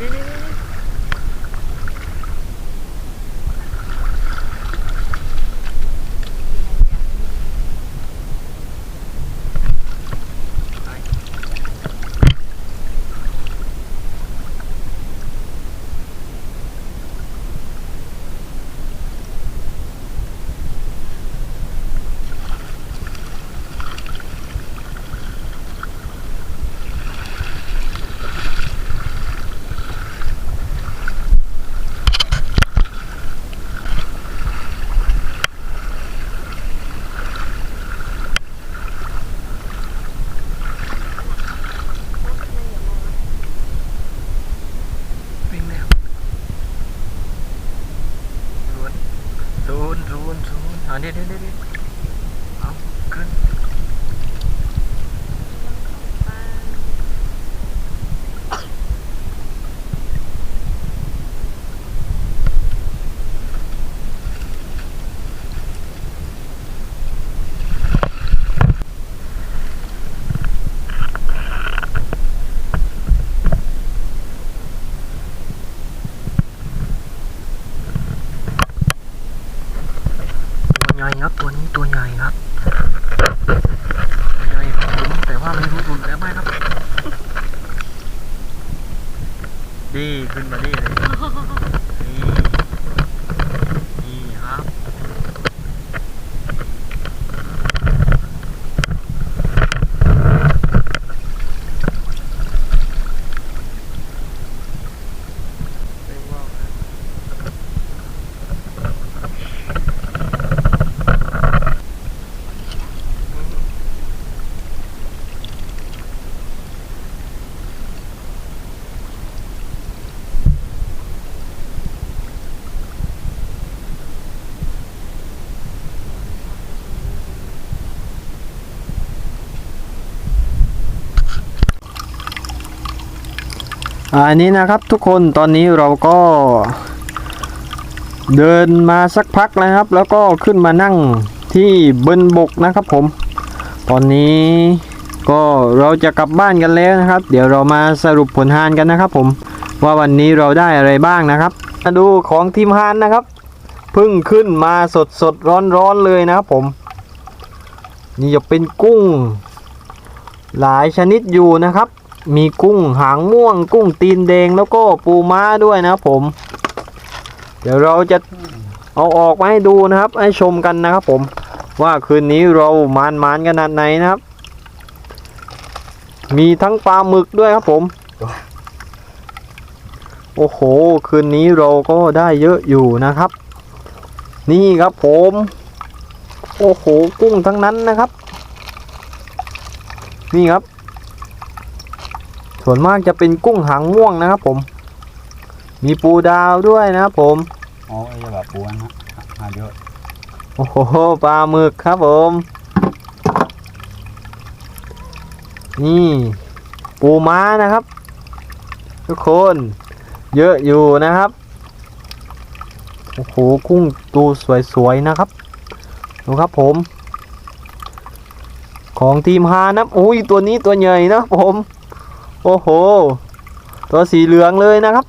นี่นี่นี่นี่วิ่งแล้วศูนย์ศูนย์ศูนย์ศูนย์อ่า เดี๋ยวเดี๋ยวเดี๋ยวเดี๋ยวเอาขึ้น ตัว ใหญ่ครับตัวนี้ตัวใหญ่ครับตัวใหญ่ครับผมแต่ว่าไม่รู้หลุดแล้วไหมครับ ดีขึ้นมาดีเลยนี่นี่ครับไม่ว่า อันนี้นะครับทุกคนตอนนี้เราก็ เดินมาสักพักแล้วครับ แล้วก็ขึ้นมานั่งที่บนบกนะครับผม ตอนนี้ก็เราจะกลับบ้านกันแล้วนะครับ เดี๋ยวเรามาสรุปผลงานกันนะครับ ผมว่าวันนี้เราได้อะไรบ้างนะครับ มาดูของทีมฮานนะครับเพิ่งขึ้นมาสดสดร้อนร้อนเลยนะครับผม นี่จะเป็นกุ้ง หลายชนิดอยู่นะครับ มีกุ้งหางม่วง กุ้งตีนแดงแล้วก็ปูม้าด้วยนะครับผม เดี๋ยวเราจะเอาออกมาให้ดูนะครับ ให้ชมกันนะครับผม ว่าคืนนี้เรามานมานขนาดไหนนะครับ มีทั้งปลาหมึกด้วยครับผม โอ้โห คืนนี้เราก็ได้เยอะอยู่นะครับ นี่ครับผม โอ้โห กุ้งทั้งนั้นนะครับ นี่ครับ ส่วนมากจะเป็นกุ้งหางม่วงนะครับผม มีปูดาวด้วยนะครับผมอ๋อไอ้แบบปูนะหาเยอะโอ้โหปลาหมึกครับผม นี่ปูม้านะครับ ทุกคนเยอะอยู่นะครับโอ้โหกุ้งตูสวยๆนะครับดูครับผม ของทีมฮานะอุ้ยตัวนี้ตัวใหญ่นะครับผม โอ้โห ตัวสีเหลืองเลยนะครับ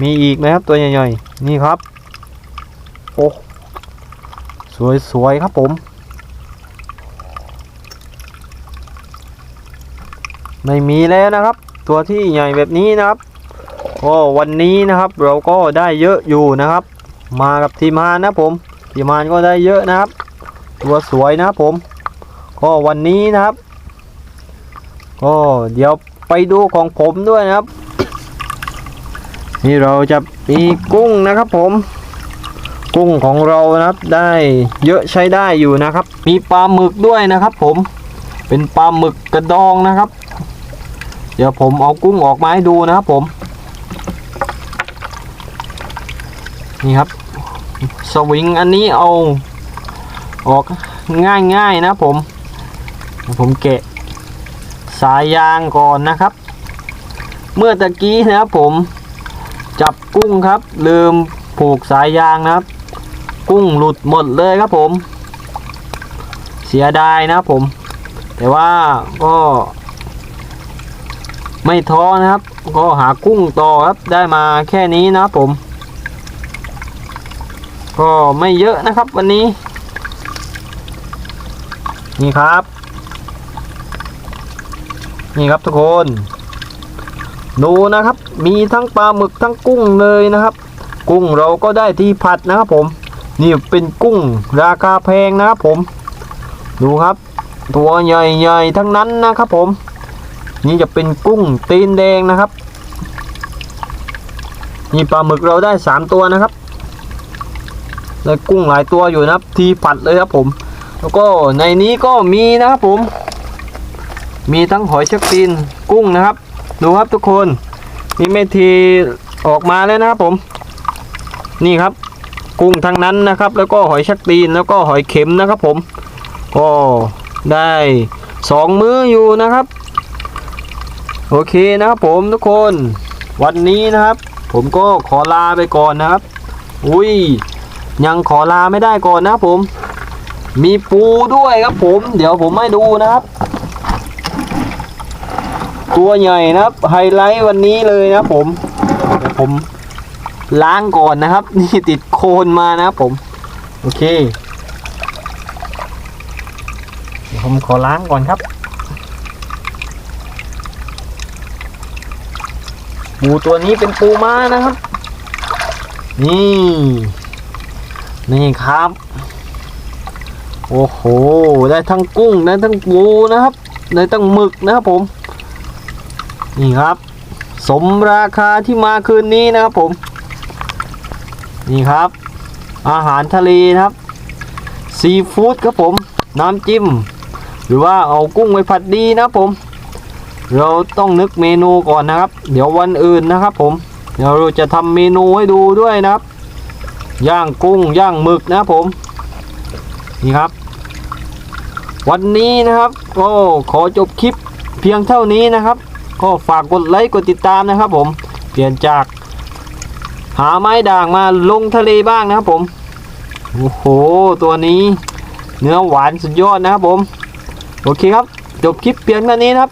มีอีกนะครับตัวใหญ่ๆ นี่ครับ โอ้สวยๆ ครับผมไม่มีแล้วนะครับ ตัวที่ใหญ่แบบนี้นะครับก็วันนี้นะครับเราก็ได้เยอะอยู่นะครับ มากับทีมานนะผมทีมานก็ได้เยอะนะครับ ตัวสวยนะครับผม ก็วันนี้นะครับ ก็เดี๋ยวไปดูของผมด้วยนะครับ นี่เราจะมีกุ้งนะครับผม กุ้งของเรานะครับได้เยอะใช้ได้อยู่นะครับ มีปลาหมึกด้วยนะครับผมเป็นปลาหมึกกระดองนะครับ เดี๋ยวผมเอากุ้งออกมาให้ดูนะครับผม นี่ครับ สวิงอันนี้เอาออกง่ายๆนะผม ผมแกะ สายยางก่อนนะครับ เมื่อตะกี้นะครับผมจับกุ้งครับ ลืมผูกสายยางนะครับ กุ้งหลุดหมดเลยครับผม เสียดายนะครับผม แต่ว่าก็ ไม่ท้อนะครับ ก็หากุ้งต่อครับได้มาแค่นี้นะครับผม ก็ไม่เยอะนะครับวันนี้ นี่ครับ นี่ครับทุกคน ดูนะครับ มีทั้งปลาหมึกทั้งกุ้งเลยนะครับ กุ้งเราก็ได้ที่ผัดนะครับผม นี่เป็นกุ้งราคาแพงนะครับผม ดูครับ ตัวใหญ่ๆทั้งนั้นนะครับผม นี่จะเป็นกุ้งตีนแดงนะครับ นี่ปลาหมึกเราได้สามตัวนะครับได้กุ้งหลายตัวอยู่นะครับ ที่ผัดเลยครับผม แล้วก็ในนี้ก็มีนะครับผม มีทั้งหอยชักตีนกุ้งนะครับ ดูครับทุกคนนี่ไม่ทีออกมาแล้วนะครับผม นี่ครับ กุ้งทั้งนั้นนะครับ แล้วก็หอยชักตีนแล้วก็หอยเข็มนะครับผมก็ได้สองมื้ออยู่นะครับ โอเคนะครับผมทุกคน วันนี้นะครับ ผมก็ขอลาไปก่อนนะครับ อุ้ยยังขอลาไม่ได้ก่อนนะครับผม มีปูด้วยครับผม เดี๋ยวผมให้ดูนะครับ ตัวใหญ่นะครับไฮไลท์วันนี้เลยนะผมเดี๋ยวผมล้างก่อนนะครับ นี่ติดโคลนมานะครับผม โอเคเดี๋ยวผมขอล้างก่อนครับปูตัวนี้เป็นปูม้านะครับ นี่ นี่ครับ โอ้โห ได้ทั้งกุ้งได้ทั้งปูนะครับ ได้ทั้งหมึกนะครับผม นี่ครับ สมราคาที่มาคืนนี้นะครับผม นี่ครับ อาหารทะเลนะครับซีฟู้ดครับผม น้ำจิ้ม หรือว่าเอากุ้งไปผัดดีนะผม เราต้องนึกเมนูก่อนนะครับ เดี๋ยววันอื่นนะครับผม เดี๋ยวเราจะทำเมนูให้ดูด้วยนะครับ ย่างกุ้งย่างหมึกนะผม นี่ครับ วันนี้นะครับก็ขอจบคลิปเพียงเท่านี้นะครับ ก็ฝากกดไลค์กดติดตามนะครับผมเปลี่ยนจากหาไม้ด่างมาลงทะเลบ้างนะครับผม โอ้โห ตัวนี้ เนื้อหวานสุดยอดนะครับผม โอเคครับ จบคลิปเพียงเท่านี้นะครับ